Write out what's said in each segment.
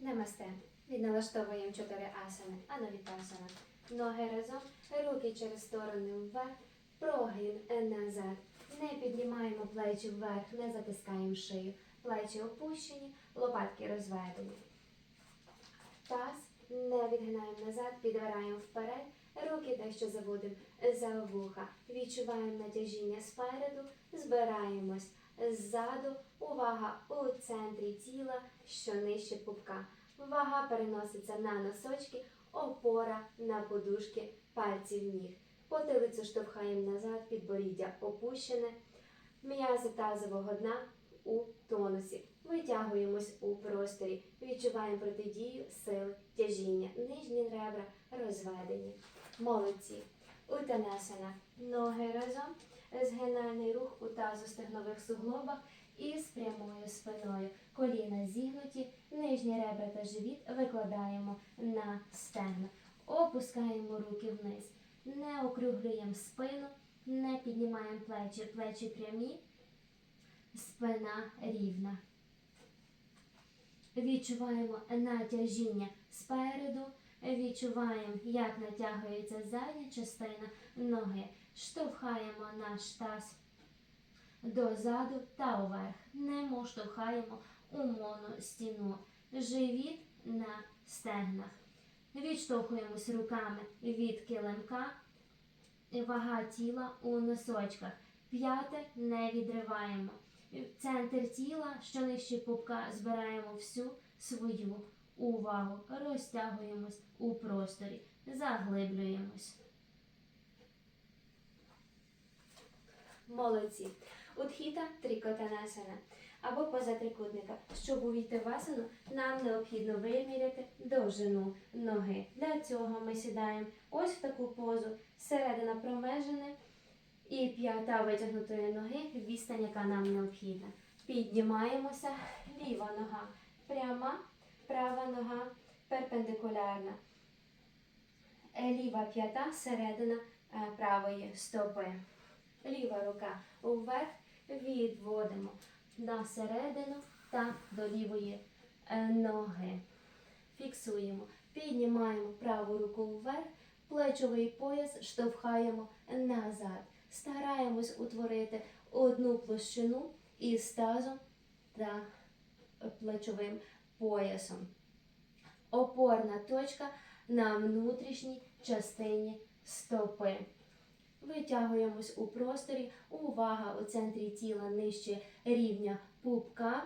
Намасте. Відналаштовуємо 4 асани, анавіпасана. Ноги разом, руки через сторони вверх, прогин назад. Не піднімаємо плечі вверх, не затискаємо шию. Плечі опущені, лопатки розведені. Таз не відгинаємо назад, підбираємо вперед. Руки дещо заводимо за вуха. Відчуваємо натяжіння спереду, збираємось ззаду. Увага у центрі тіла, що нижче пупка. Вага переноситься на носочки, опора на подушки пальців ніг. Потилицю штовхаємо назад, підборіддя опущене. М'язи тазового дна у тонусі. Витягуємось у просторі, відчуваємо протидію сили тяжіння. Нижні ребра розведені. Молодці. Утанасана. Ноги разом. Згинальний рух у тазостегнових суглобах і з прямою спиною. Коліна зігнуті, нижні ребра та живіт викладаємо на стегна. Опускаємо руки вниз. Не округлюємо спину, не піднімаємо плечі. Плечі прямі, спина рівна. Відчуваємо натяжіння спереду, відчуваємо, як натягується задня частина ноги. Штовхаємо наш таз дозаду та уверх. Не штовхаємо у моностіну. Живіт на стегнах. Відштовхуємось руками від килимка. Вага тіла у носочках. П'яте не відриваємо. Центр тіла, що нижче пупка, збираємо всю свою увагу. Розтягуємось у просторі, заглиблюємось. Молодці. Утхіта трикотанасана або поза трикутника. Щоб увійти в асану, нам необхідно виміряти довжину ноги. Для цього ми сідаємо ось в таку позу, середина промежини і п'ята витягнутої ноги, відстань, яка нам необхідна. Піднімаємося, ліва нога пряма, права нога перпендикулярна. Ліва п'ята, середина е, правої стопи. Ліва рука вверх, відводимо на середину та до лівої е, ноги. Фіксуємо. Піднімаємо праву руку вверх, плечовий пояс штовхаємо назад. Стараємось утворити одну площину із тазом та плечовим поясом. Опорна точка на внутрішній частині стопи. Витягуємось у просторі. Увага у центрі тіла нижче рівня пупка.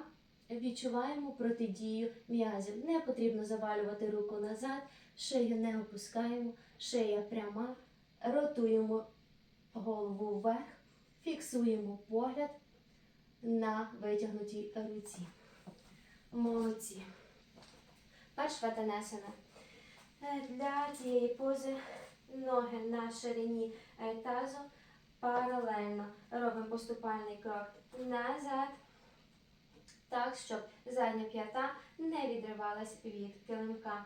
Відчуваємо протидію м'язів. Не потрібно завалювати руку назад, шию не опускаємо, шия пряма. Ротуємо голову вверх, фіксуємо погляд на витягнутій руці. Молодці. Паршватанасана. Е, Для цієї пози ноги на ширині е, тазу паралельно. Робимо поступальний крок назад, так, щоб задня п'ята не відривалась від килимка.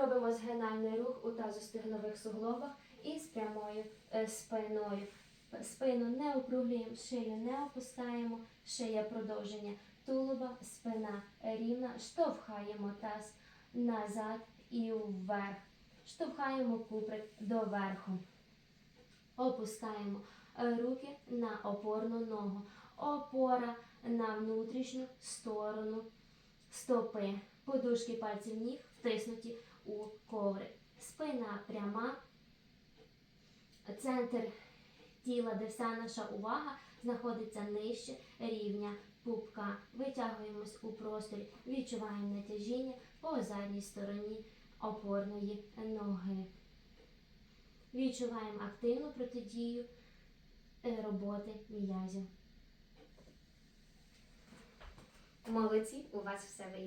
Робимо згинальний рух у тазостегнових суглобах і з прямою е, спиною. Спину не округлюємо, шию не опускаємо, шия продовження тулуба, спина рівна, штовхаємо таз назад і вверх. Штовхаємо куприк доверху. Опускаємо е, руки на опорну ногу. Опора на внутрішню сторону стопи. Подушки пальців ніг втиснуті у коврик. Спина пряма. Центр тіла, де вся наша увага знаходиться нижче рівня пупка. Витягуємось у просторі, відчуваємо натяжіння по задній стороні опорної ноги. Відчуваємо активну протидію е, роботи м'язів. Молодці, у вас все вийде.